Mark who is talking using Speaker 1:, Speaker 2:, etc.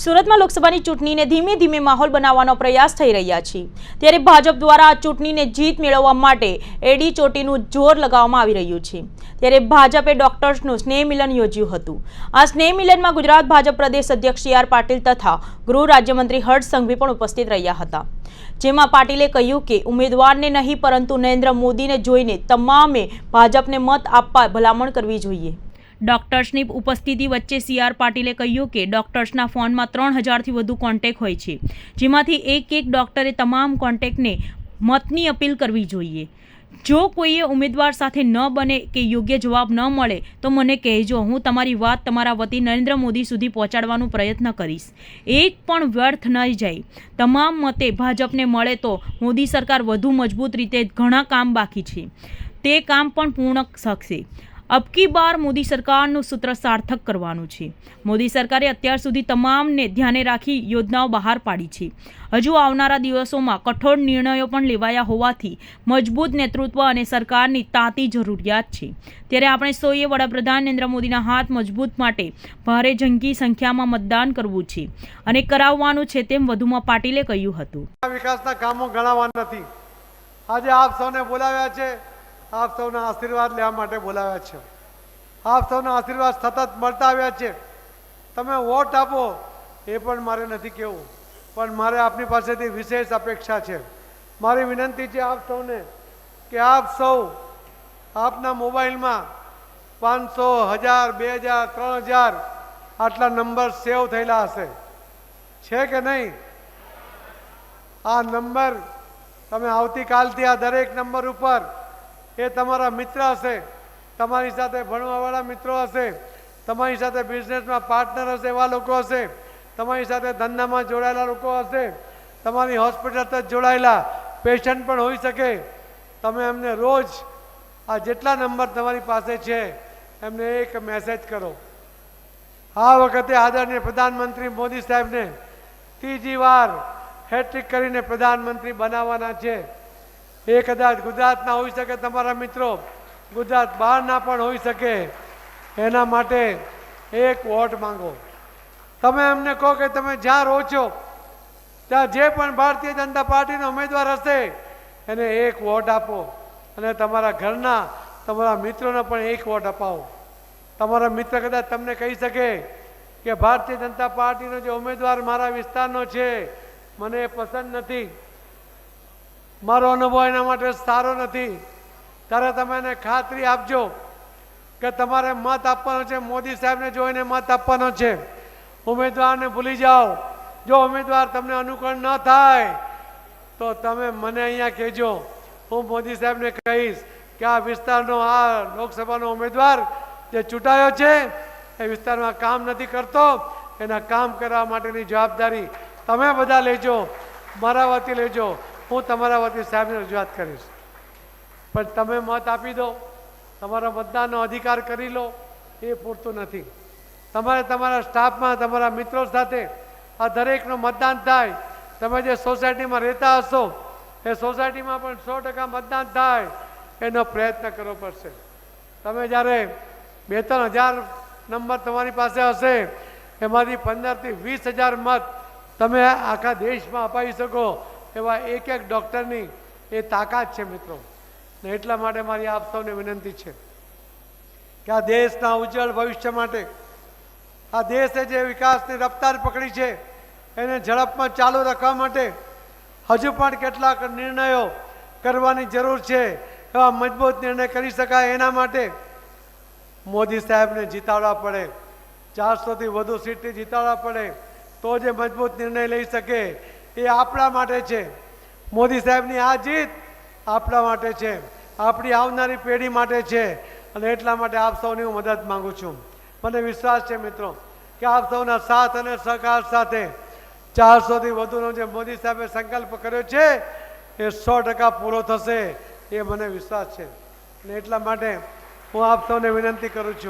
Speaker 1: સુરતમાં લોકસભાની ચૂંટણીને ધીમે ધીમે માહોલ બનાવવાનો પ્રયાસ થઈ રહ્યા છે. ત્યારે ભાજપ દ્વારા આ ચૂંટણીને જીત મેળવવા માટે એડી ચોટીનું જોર લગાવવામાં આવી રહ્યું છે. ત્યારે ભાજપે ડોક્ટર્સનું સ્નેહ મિલન યોજ્યું હતું. આ સ્નેહ મિલનમાં ગુજરાત ભાજપ પ્રદેશ અધ્યક્ષ સી આર પાટીલ તથા ગૃહ રાજ્યમંત્રી હર્ષ સંઘવી પણ ઉપસ્થિત રહ્યા હતા. જેમાં પાટીલે કહ્યું કે, ઉમેદવારને નહીં, પરંતુ નરેન્દ્ર મોદીને જોઈને તમામે ભાજપને મત આપવા ભલામણ કરવી જોઈએ. ડોક્ટર્સની ઉપસ્થિતિ વચ્ચે સી આર પાટીલે કહ્યું કે ડોક્ટર્સના ફોનમાં ત્રણ હજારથી વધુ કોન્ટેક હોય છે. જેમાંથી એક એક ડોક્ટરે તમામ કોન્ટેક્ટને મતની અપીલ કરવી જોઈએ. જો કોઈએ ઉમેદવાર સાથે ન બને કે યોગ્ય જવાબ ન મળે, તો મને કહેજો, હું તમારી વાત તમારા વતી નરેન્દ્ર મોદી સુધી પહોંચાડવાનો પ્રયત્ન કરીશ. એક પણ વ્યર્થ ન જાય. તમામ મતે ભાજપને મળે તો મોદી સરકાર વધુ મજબૂત રીતે ઘણા કામ બાકી છે. તે કામ પણ પૂર્ણ શકશે. અબકી બાર મોદી સરકારનું સૂત્ર સાર્થક કરવાનું છે. મોદી સરકારે અત્યાર સુધી તમામને ધ્યાને રાખી યોજનાઓ બહાર પાડી છે. હજુ આવનારા દિવસોમાં કઠોર નિર્ણયો પણ લેવાયા હોવાથી મજબૂત નેતૃત્વ અને સરકારની તાતી જરૂરિયાત છે. ત્યારે આપણે સૌએ વડાપ્રધાન નરેન્દ્ર મોદીના હાથ મજબૂત માટે ભારે જંગી સંખ્યામાં મતદાન કરવું છે અને કરાવવાનું છે તેમ વધુમાં પાટીલે કહ્યું હતું.
Speaker 2: વિકાસના કામો ગણાવવા નથી. આજે આપ સૌને બોલાવ્યા છે. આપ સૌના આશીર્વાદ લેવા માટે બોલાવ્યા છે. આપ સૌના આશીર્વાદ સતત મળતા આવ્યા છે. તમે વોટ આપો એ પણ મારે નથી કહેવું. પણ મારે આપની પાસેથી વિશેષ અપેક્ષા છે. મારી વિનંતી છે આપ સૌને કે આપ સૌ આપના મોબાઈલમાં પાંચસો, હજાર, બે હજાર, ત્રણ હજાર આટલા નંબર સેવ થયેલા હશે. છે કે નહીં? આ નંબર તમે આવતીકાલથી આ દરેક નંબર ઉપર એ તમારા મિત્ર હશે. તમારી સાથે ભણવાવાળા મિત્રો હશે. તમારી સાથે બિઝનેસમાં પાર્ટનર હશે એવા લોકો હશે. તમારી સાથે ધંધામાં જોડાયેલા લોકો હશે. તમારી હોસ્પિટલ સાથે જોડાયેલા પેશન્ટ પણ હોઈ શકે. તમે એમને રોજ આ જેટલા નંબર તમારી પાસે છે, એમને એક મેસેજ કરો. આ વખતે આદરણીય પ્રધાનમંત્રી મોદી સાહેબને ત્રીજી વાર હેટ્રિક કરીને પ્રધાનમંત્રી બનાવવાના છે. એ કદાચ ગુજરાતના હોઈ શકે તમારા મિત્રો. ગુજરાત બહારના પણ હોઈ શકે. એના માટે એક વોટ માંગો. તમે એમને કહો કે તમે જ્યાં રહો છો, ત્યાં જે પણ ભારતીય જનતા પાર્ટીનો ઉમેદવાર હશે, એને એક વોટ આપો. અને તમારા ઘરના તમારા મિત્રોને પણ એક વોટ અપાવો. તમારા મિત્ર કદાચ તમને કહી શકે કે ભારતીય જનતા પાર્ટીનો જે ઉમેદવાર મારા વિસ્તારનો છે, મને એ પસંદ નથી. મારો અનુભવ એના માટે સારો નથી. ત્યારે તમે એને ખાતરી આપજો કે તમારે મત આપવાનો છે. મોદી સાહેબને જોઈને મત આપવાનો છે. ઉમેદવારને ભૂલી જાઓ. જો ઉમેદવાર તમને અનુકૂળ ન થાય, તો તમે મને અહીંયા કહેજો. હું મોદી સાહેબને કહીશ કે આ વિસ્તારનો, આ લોકસભાનો ઉમેદવાર જે ચૂંટાયો છે, એ વિસ્તારમાં કામ નથી કરતો. એના કામ કરવા માટેની જવાબદારી તમે બધા લેજો. મારા વતી લેજો. હું તમારા વતી સાહેબની રજૂઆત કરીશ. પણ તમે મત આપી દો, તમારા મતદાનનો અધિકાર કરી લો, એ પૂરતું નથી. તમારે તમારા સ્ટાફમાં, તમારા મિત્રો સાથે આ દરેકનું મતદાન થાય. તમે જે સોસાયટીમાં રહેતા હશો, એ સોસાયટીમાં પણ સો ટકા મતદાન થાય. એનો પ્રયત્ન કરવો પડશે. તમે જ્યારે બે ત્રણ હજાર નંબર તમારી પાસે હશે, એમાંથી પંદરથી વીસ હજાર મત તમે આખા દેશમાં અપાવી શકો. એવા એક એક ડૉક્ટરની એ તાકાત છે મિત્રો. ને એટલા માટે મારી આપ સૌને વિનંતી છે કે આ દેશના ઉજ્જવળ ભવિષ્ય માટે, આ દેશે જે વિકાસની રફતાર પકડી છે, એને ઝડપમાં ચાલુ રાખવા માટે હજુ પણ કેટલાક નિર્ણયો કરવાની જરૂર છે, એવા મજબૂત નિર્ણય કરી શકાય એના માટે મોદી સાહેબને જીતાડવા પડે, ચારસોથી વધુ સીટથી જીતાડવા પડે, તો જે મજબૂત નિર્ણય લઈ શકે એ આપણા માટે છે. મોદી સાહેબની આ જીત આપણા માટે છે. આપણી આવનારી પેઢી માટે છે. અને એટલા માટે આપ સૌની હું મદદ માગું છું. મને વિશ્વાસ છે મિત્રો કે આપ સૌના સાથ અને સહકાર સાથે ચારસોથી વધુનો જે મોદી સાહેબે સંકલ્પ કર્યો છે, એ સો ટકા પૂરો થશે, એ મને વિશ્વાસ છે. અને એટલા માટે હું આપ સૌને વિનંતી કરું છું.